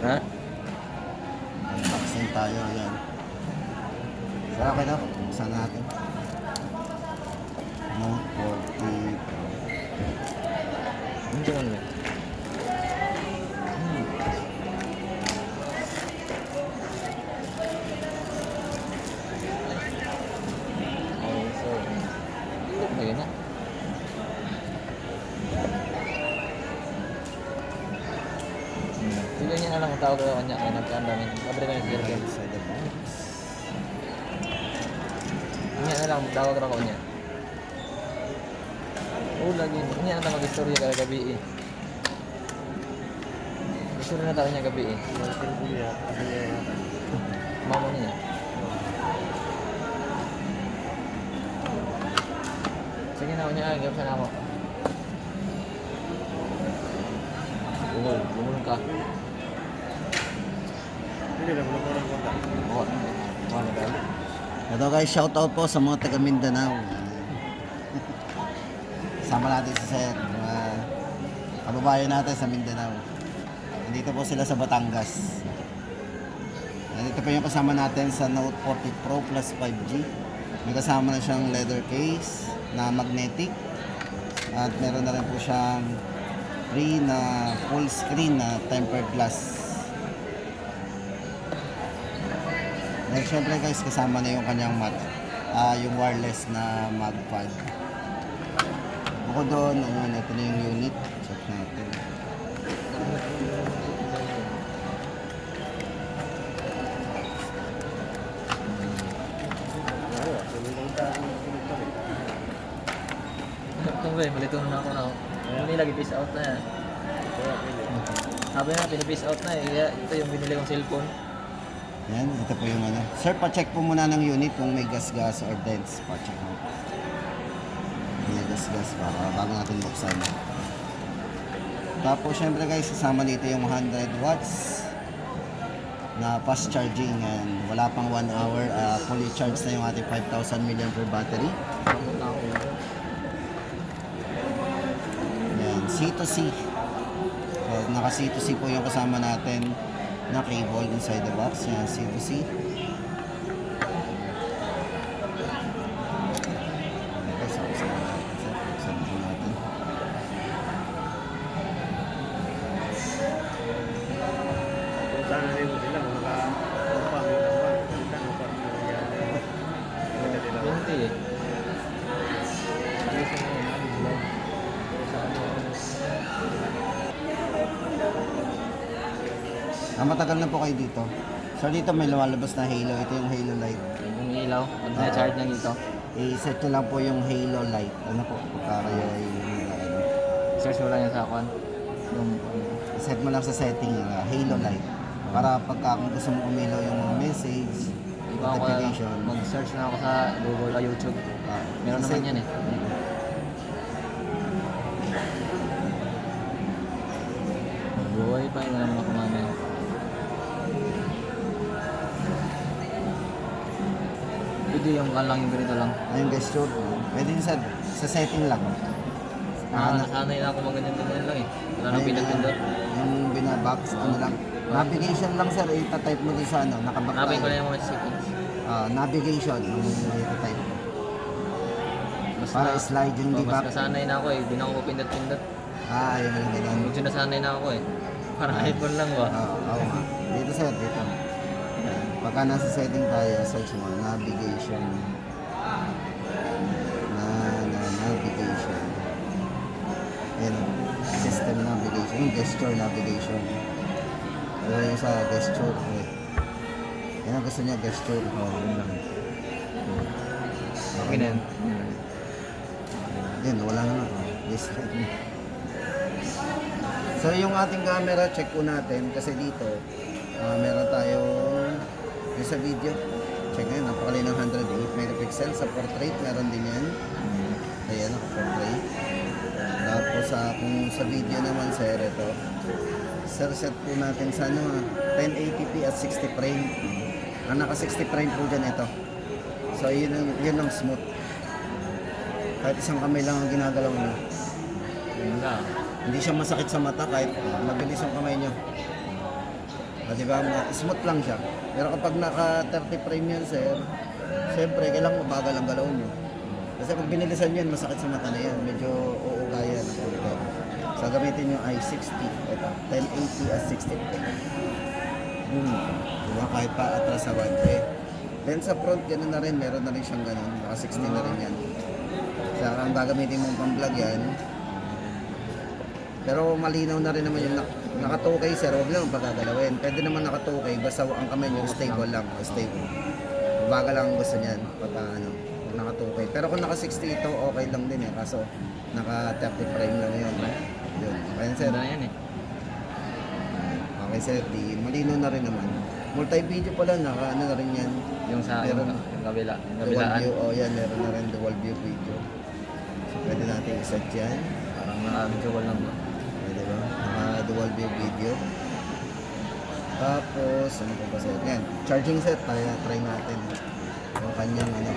Ha? Unboxing tayo, ayan. So, okay na. Buksan natin. Note 40 Hindi ko naman. Tawag ko kanya. Kaya nagkaandami. Sabi ko yung circle. inside the box. Niya na lang tawag ko kanya. Oo, lagi. Niya na lang mag-istorya kaya gabi eh. Gusto na tayo niya gabi eh. Mama niya. Sige na, kunya, gawin sa ako. Bumul, bumul ka. Hindi na, wala ko ng kontak. Oo, ano ba? Ito guys, shout out po sa mga taga Mindanao. Sama natin si Sir, mga kababayan natin sa Mindanao. Nandito po sila sa Batangas. Nandito po yung kasama natin sa Note 40 Pro Plus 5G. May kasama na siyang leather case na magnetic. At meron na rin po siyang free na full screen na tempered glass. And syempre guys, kasama na yung kanyang mat, ah yung wireless na magpad. Bukod doon, ayun, ito na yung unit. Check natin. Ito ba, malito na ako na. Ano nila, peace out na yan. Sabi na, pinapeace out na eh. Kaya ito yung binili kong cellphone. Yan, ito po yung ano. Sir, pa-check po muna ng unit kung may gas-gas or dents. Pa-check mo. May gas-gas para bago natin buksan. Tapos, syempre guys, kasama dito yung 100 watts na fast charging and wala pang 1 hour ah, fully charged na yung ating 5,000 mAh battery. Kamot na ako. Yan, C2C. So, naka C2C po yung kasama natin na cable inside the box. Yan, C2C. Ah, matagal na po kayo dito. So, dito may lumalabas na halo. Ito yung halo light. yung ilaw, pag na-charge ng ito. I-set nyo lang po yung halo light. Ano po, kayo ay ano, Search mo lang yan sa akuan. Yung, set mo lang sa setting yung ah, halo light. Para pagka kung gusto mo umilaw yung mga message, iba ako notification. mag-search na ako sa Google o YouTube. ah, Meron set- naman yan eh. Buhay pa yun naman ako yung kan lang yung ganito lang. Ayun guys, sure. Pwede yun sa, sa setting lang. Ah, na- nasanay na ako maganyan-ganyan lang eh. Wala nang ayun, pinag-pindot. ah, Yung binabox, ano lang. Navigation lang sir, itatype mo dun sa ano, nakaback Napin ko na tayo. yung mga settings. Ah, navigation, yung itatype mo. Mas Para na- slide yung Oh, mas back. nasanay na ako eh. Hindi na ako pindot-pindot. Ah, ayun yung ganun. Medyo nasanay na ako eh. Parang Ah. iPhone lang ba? Oo, oo nga. Dito sir, dito. Pagka nasa setting tayo, search mo, navigation. Na, na, navigation. Ayan o. System navigation. Yung gesture navigation. Pero yung sa gesture, eh. Yan ang gusto niya, gesture. Oh, yun lang. Okay na yan. Yan, wala na. Discard na. So yung ating camera, check po natin kasi dito ah, meron tayong yung sa video. Check ngayon, napakalay ng 108 megapixel sa portrait, meron din yan. Ayan, naka-portrait. Tapos sa kung sa video naman sir, ito. Sir, set po natin sa ano, ah, 1080p at 60 frame. Ang naka 60 frame po dyan ito. So yun ang, yun ang smooth. Kahit isang kamay lang ang ginagalaw niyo. Yun lang. Hindi siya masakit sa mata kahit mabilis yung kamay niyo. Ah, di ba? Smooth lang siya. Pero kapag naka 30 frame yan, sir, siyempre, kailangan mabagal ang galaw nyo. Kasi pag binilisan yan, masakit sa mata na yan. Medyo uugaya ng konti. So, gamitin yung i60. Ito, 1080 at 60 frame. Hmm. Diba? Kahit pa atras sa 1 Then sa front, ganoon na rin. Meron na rin siyang ganun. Naka 60 na rin yan. Sa ang gagamitin mong pang-vlog yan. Pero malinaw na rin naman yung nak- naka 2K sir, huwag lang pagagalawin. Pwede naman naka 2K, basta ang kamay nyo stable lang. Stable. Baga lang ang gusto niyan. Pagka ano, kung naka 2K. Pero kung naka 60 ito, okay lang din eh. Kaso naka 30 frame lang yun. Yun. Okay sir. Ganda na yan eh. Okay sir, di malinaw na rin naman. Multi-video pala, naka ano na rin yan. Yung sa Meron. yung kabila. Yung Dual kabilaan. view, oh yan, meron na rin dual view video. So, pwede natin iset yan. Parang naka-visual lang ba? Pwede ba? Naka dual view video. Tapos, ano pa ba sir? Yan, charging set, tayo try natin. Yung kanyang ano,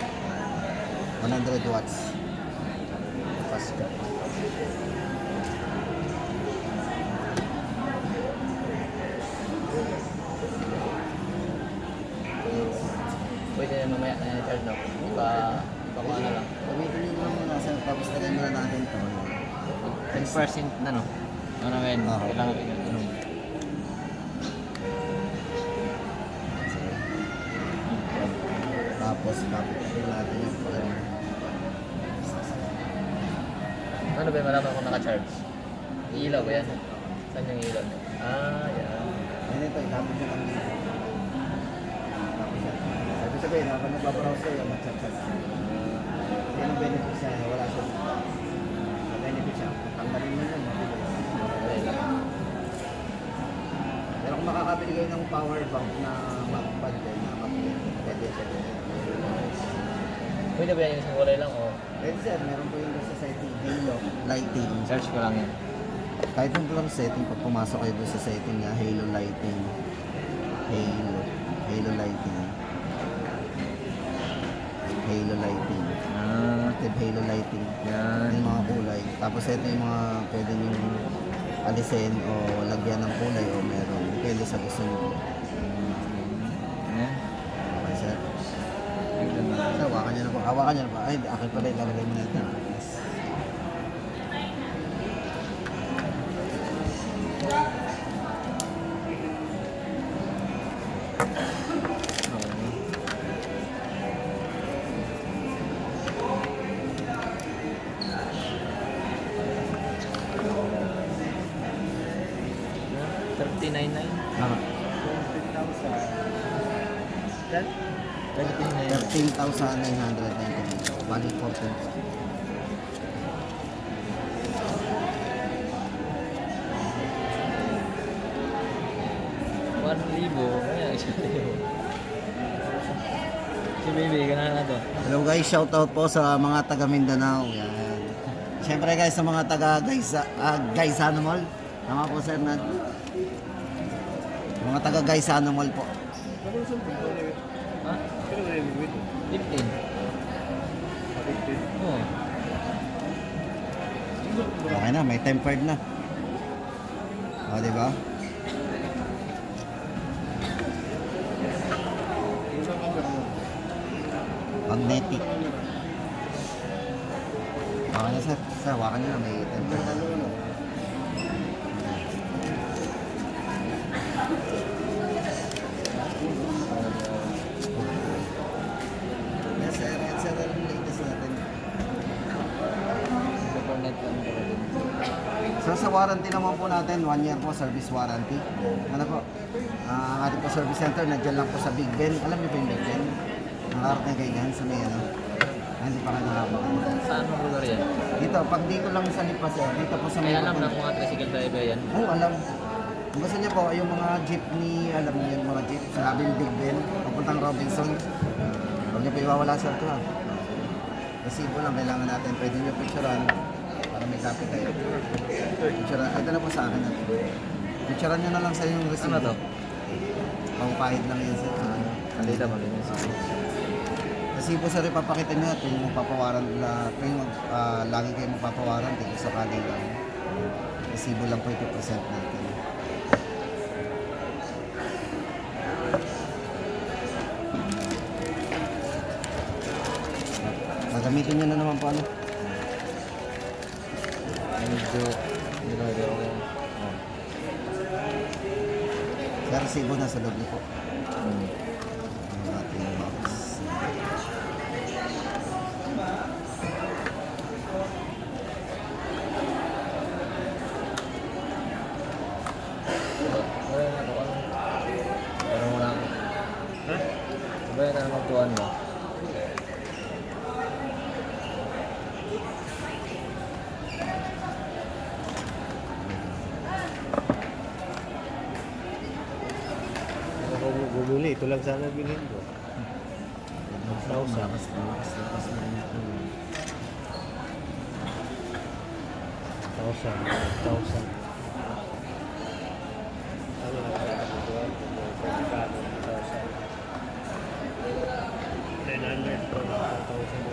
100 watts. Fast ka. Pwede na mamaya na charge no? Iba, iba ko ano lang. Gamitin nyo lang muna sir, tapos muna natin ito. 10% na no? Ano men? Okay. Kailangan ano? Tapos, kapit natin yung pala. Ano ba malaman kung naka-charge? Ilaw ba yan? Saan yung ilaw? Ah, yan. Ayun ito, itapon nyo lang dito. Yan. Sabi sabihin, habang nagbabrowse kayo, mag-chat-chat. Yan ang benefit kayo ng power bank na mag-pad din, na mag-pad, pwede siya din. Pwede ba yan yung isang kulay lang o Pwede sir, meron po yung sa setting, halo, lighting. search ko lang yan? Kahit yung lang setting, pag pumasok kayo doon sa setting niya, halo lighting. Halo. Halo lighting. Halo lighting. Ah, Active halo lighting. yan. Yung mga kulay. Tapos ito yung mga pwede nyo alisin o lagyan ng kulay o meron. Depende sa gusto nyo. Okay sir. Hawakan nyo na po. Hawakan nyo na po. Ay, akin pala ilalagay mo na ito. Yes. Thirty-nine na yun. Ah, 39 na yun. 13,990. Bali 14. One libo. Si baby, ganahan na to. Hello guys, shoutout po sa mga taga Mindanao. Yan. Siyempre guys, sa mga taga Gaisa, ah, Gaisano Mall. Tama po sir Nad. Mga taga Gaisano Mall po. Ha? Kailan na yung bibit? 15. Addicted. Oo. Okay na, may tempered na. O, di ba? Magnetic. Okay na sir. Sir, hawakan nyo na, may tempered na. So sa warranty naman po natin, one year po service warranty. Ano po? Ah, ang ating po service center, nandiyan lang po sa Big Ben. Alam niyo po yung Big Ben? Nakarating kayo yan sa may ano. Ah, hindi pa kayo nakarating. Saan mo lugar yan? Dito, pag dito lang sa Lipa sir, dito po sa May may... alam ng mga tricycle driver yan. Oo, alam. Gusto niyo po, yung mga jeepney, alam niyo yung mga jeep, sabi yung Big Ben, papuntang Robinson. Huwag niyo po iwawala sir ito ha. Resibo lang, kailangan natin. Pwede niyo picturean para may copy tayo. Picture, ito na po sa akin. Picturean nyo na lang sa yung resibo. Ano to? Pangpahid lang yun sa ano. Kalita ba ganyan sa kasi po sir, ipapakita nyo tuwing magpapawaran na tuwing mag, uh, lagi kayo magpapawaran dito sa kali lang. Resibo lang po ito present natin. Gagamitin nyo na naman po ano. Medyo, na medyo ako. Oh. Resibo na sa loob niyo po. Hmm. Ang ating box. Wala na ako. Pero wala ako. Ha? Sabay na naman tuwan mo. Ako kung bumili, ito lang sana bilhin ko. Thousand. Lakas, lakas, lakas na yun. Thousand. Thousand. Ano na kaya ito? Pagkano? Thousand. 900 po. Thousand.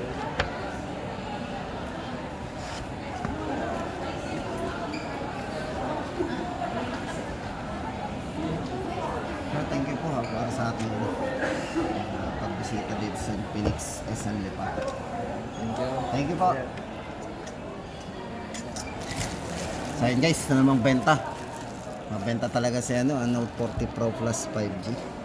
Ah, thank you po ha, para sa ating uh, pagbisita dito sa Phoenix SM Lipa. Thank you. Thank you po. So yun guys, na namang benta. Mabenta talaga si ano, Note 40 Pro Plus 5G.